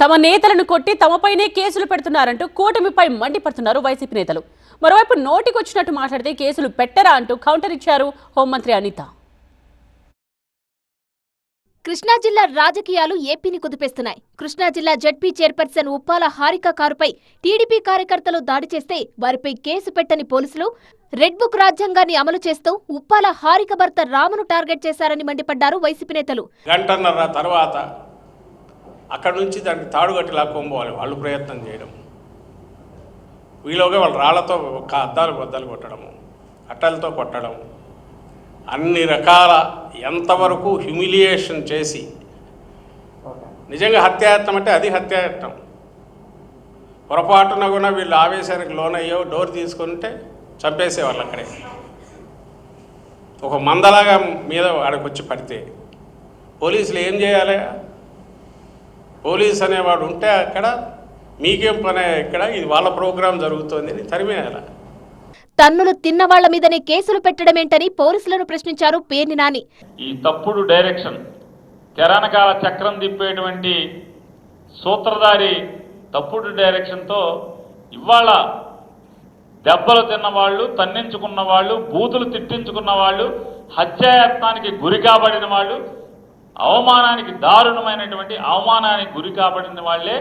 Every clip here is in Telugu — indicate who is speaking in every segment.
Speaker 1: తమ నేతలను కొట్టి తమపైనే కేసులు పెడుతున్నారంటూ కూటమిపై మండిపడుతున్నారు వైసీపీ నేతలు. మరోవైపు నోటికొచ్చినట్టు మాట్లాడితే కేసులు పెట్టరా అంటూ కౌంటర్ ఇచ్చారు హోంమంత్రి అనిత.
Speaker 2: కృష్ణా జిల్లా రాజకీయాలు ఏపీని కుదిపేస్తున్నాయి. కృష్ణా జిల్లా జడ్పీ చైర్పర్సన్ ఉప్పాల హారిక కారుపై టీడీపీ కార్యకర్తలు దాడి చేస్తే వారిపై కేసు పెట్టని పోలీసులు రెడ్ బుక్ రాజ్యాంగాన్ని అమలు చేస్తూ ఉప్పాల హారిక భర్త రామును టార్గెట్ చేశారని మండిపడ్డారు వైసీపీ నేతలు.
Speaker 3: గంటన్నర తర్వాత అక్కడి నుంచి దానికి తాడుగట్టి లాక్కోవాలి వాళ్ళు ప్రయత్నం చేయడం. వీలోగా వాళ్ళు రాళ్ళతో ఒక అద్దాలు బద్దలు కొట్టడము అట్టలతో కొట్టడం అన్ని రకాల ఎంతవరకు హ్యూమిలియేషన్ చేసి నిజంగా హత్యాయత్నం అంటే అది హత్యాయత్నం. పొరపాటున కూడా వీళ్ళు ఆవేశానికి లోనయ్యో డోర్ తీసుకుంటే చంపేసేవాళ్ళు అక్కడే. ఒక మందలాగా మీద వాడికి వచ్చి పడితే పోలీసులు ఏం చేయాలి? పోలీస్ అనేవాడు ఉంటే అక్కడ మీకేం పని ఇక్కడ? ఇది వాళ్ళ ప్రోగ్రాం జరుగుతోంది అని తరిమేయాల.
Speaker 2: తన్నులు తిన్న వాళ్ళ మీదనే కేసులు పెట్టడమేంటని పోలీసులను ప్రశ్నించారు పేర్ని నాని.
Speaker 4: ఈ తప్పుడు డైరెక్షన్ తెరనకాల చక్రం తిప్పేటువంటి సూత్రధారి తప్పుడు డైరెక్షన్తో ఇవాళ దెబ్బలు తిన్న వాళ్ళు తన్నించుకున్న వాళ్ళు బూతులు తిట్టించుకున్న వాళ్ళు హత్యాయత్నానికి గురి కాబడిన వాళ్ళు అవమానానికి దారుణమైనటువంటి అవమానానికి గురి కాబడిన వాళ్ళే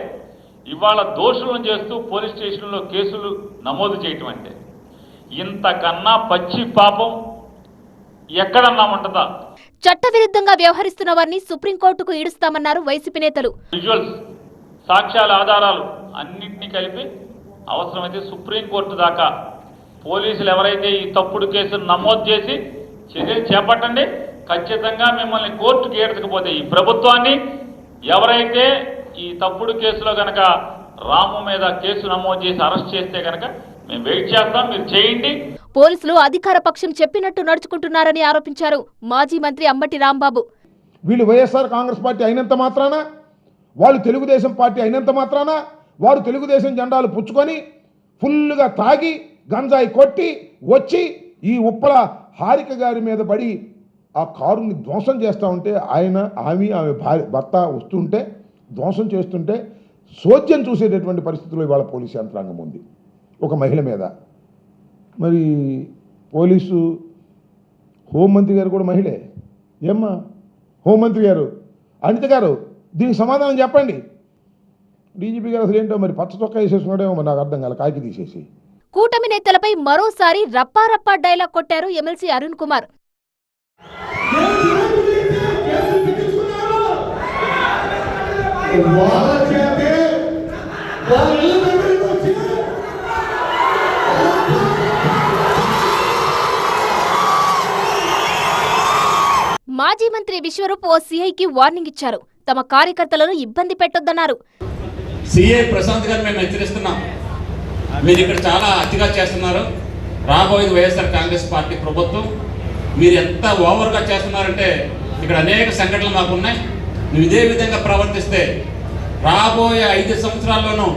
Speaker 4: ఇవాళ దోషులను చేస్తూ పోలీస్ స్టేషన్లో కేసులు నమోదు చేయటం అంటే. ఇంతకన్నా పచ్చి పాపం ఎక్కడన్నా ఉంటుందా?
Speaker 2: చట్టవిరుద్ధంగా వ్యవహరిస్తున్న వారిని సుప్రీంకోర్టుకు ఈడుస్తామన్నారు వైసీపీ నేతలు.
Speaker 4: విజువల్స్ సాక్ష్యాల ఆధారాలు అన్నింటినీ కలిపి అవసరమైతే సుప్రీంకోర్టు దాకా పోలీసులు ఎవరైతే ఈ తప్పుడు కేసును నమోదు చేసి చర్యలు చేపట్టండి ఖచ్చితంగా మిమ్మల్ని కోర్టుకి ఏడకపోతే ఈ ప్రభుత్వాన్ని ఎవరైతే ఈ తప్పుడు కేసులో గనక రాము మీద కేసు నమోదు చేసి అరెస్ట్ చేస్తే గనక మేము వెయిట్ చేస్తాం మీరు చేయండి.
Speaker 2: పోలీసులు అధికార పక్షం చెప్పినట్టు నడుచుకుంటున్నారని ఆరోపించారు మాజీ మంత్రి అంబటి రాంబాబు.
Speaker 5: వీళ్ళు వైఎస్ఆర్ కాంగ్రెస్ పార్టీ అయినంత మాత్రాన వాళ్ళు తెలుగుదేశం పార్టీ అయినంత మాత్రాన వారు తెలుగుదేశం జెండాలు పుచ్చుకొని ఫుల్గా తాగి గంజాయి కొట్టి వచ్చి ఈ ఉప్పల హారిక గారి మీద పడి ఆ కారుని ధ్వంసం చేస్తూ ఉంటే ఆయన ఆమె ఆమె భార్య భర్త వస్తుంటే ధ్వంసం చేస్తుంటే సోద్యం చూసేటటువంటి పరిస్థితుల్లో ఇవాళ పోలీసు యంత్రాంగం ఉంది. ఒక మహిళ మీద. మరి పోలీసు హోంమంత్రి గారు కూడా మహిళే. ఏమ్మా? హోంమంత్రి గారు అనిత గారు దీనికి సమాధానం చెప్పండి. డీజీపీ గారు అసలు ఏంటో మరి పచ్చ చొక్కా వేసేసుకున్నాడేమో నాకు అర్థం కాల కాకి తీసేసి.
Speaker 2: కూటమి నేతలపై మరోసారి రప్పారప్పా డైలాగ్ కొట్టారు ఎమ్మెల్సీ అరుణ్ కుమార్.
Speaker 6: వాళ్ళ చేతే వాళ్ళ ఇళ్ళ దగ్గరికి వచ్చి
Speaker 2: మాజీ మంత్రి విశ్వరూప్ ఓ సీఐకి వార్నింగ్ ఇచ్చారు. తమ కార్యకర్తలను ఇబ్బంది పెట్టొద్దన్నారు.
Speaker 7: సిఏ ప్రశాంత్ గారు మేము హెచ్చరిస్తున్నాం. మీరు ఇక్కడ చాలా అతిగా చేస్తున్నారు. రాబోయేది వైఎస్ఆర్ కాంగ్రెస్ పార్టీ ప్రభుత్వం. మీరు ఎంత ఓవర్గా చేస్తున్నారంటే ఇక్కడ అనేక సంఘటనలు మాకు ఉన్నాయి నువ్వు ఇదే విధంగా ప్రవర్తిస్తే రాబోయే ఐదు సంవత్సరాల్లోనూ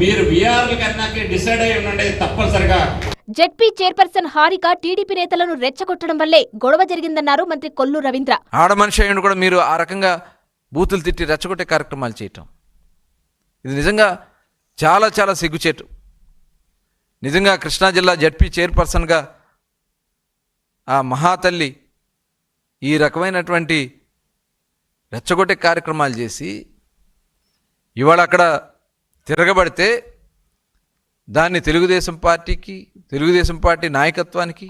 Speaker 7: మీరు విఆర్ల కన్నాకి డిసైడ్ అయి ఉండండి తప్పనిసరిగా.
Speaker 2: జెడ్పీ చైర్పర్సన్ హారిక టీడీపీ నేతలను రెచ్చగొట్టడం వల్లే గొడవ జరిగిందన్నారు మంత్రి కొల్లు రవీంద్ర.
Speaker 8: ఆడ మనిషి కూడా మీరు ఆ రకంగా బూతులు తిట్టి రెచ్చగొట్టే కార్యక్రమాలు చేయటం. ఇది నిజంగా చాలా చాలా సిగ్గుచేటు. నిజంగా కృష్ణా జిల్లా జడ్పీ చైర్పర్సన్గా ఆ మహాతల్లి ఈ రకమైనటువంటి రెచ్చగొట్టే కార్యక్రమాలు చేసి ఇవాళ అక్కడ తిరగబడితే దాన్ని తెలుగుదేశం పార్టీకి తెలుగుదేశం పార్టీ నాయకత్వానికి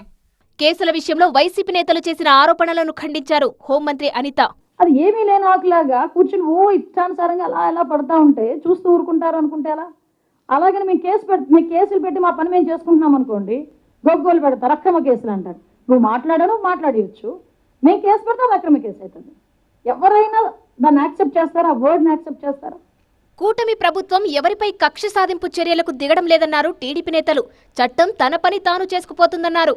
Speaker 2: కేసుల విషయంలో వైసీపీ నేతలు చేసిన ఆరోపణలను ఖండించారు హోంమంత్రి అనిత.
Speaker 9: అది ఏమీ లేని ఆకులాగా కూర్చుని ఓ ఇష్టానుసారంగా అలా ఎలా పడతా ఉంటే చూస్తూ ఊరుకుంటారు అనుకుంటే ఎలా? అలాగని మేము కేసు పెట్టి మేము కేసులు పెట్టి మా పని మేము చేసుకుంటున్నాం అనుకోండి గొగ్గోలు పెడతారు అక్రమ కేసులు అంటారు. నువ్వు మాట్లాడను మాట్లాడేయచ్చు. మేము కేసు పెడతాం అక్రమ కేసు అవుతుంది. ఎవరైనా దాన్ని యాక్సెప్ట్ చేస్తారా? ఆ వర్డ్ని యాక్సెప్ట్ చేస్తారా?
Speaker 2: కూటమి ప్రభుత్వం ఎవరిపై కక్ష సాధింపు చర్యలకు దిగడం లేదన్నారు టీడీపీ నేతలు. చట్టం తన పని తాను చేసుకుపోతుందన్నారు.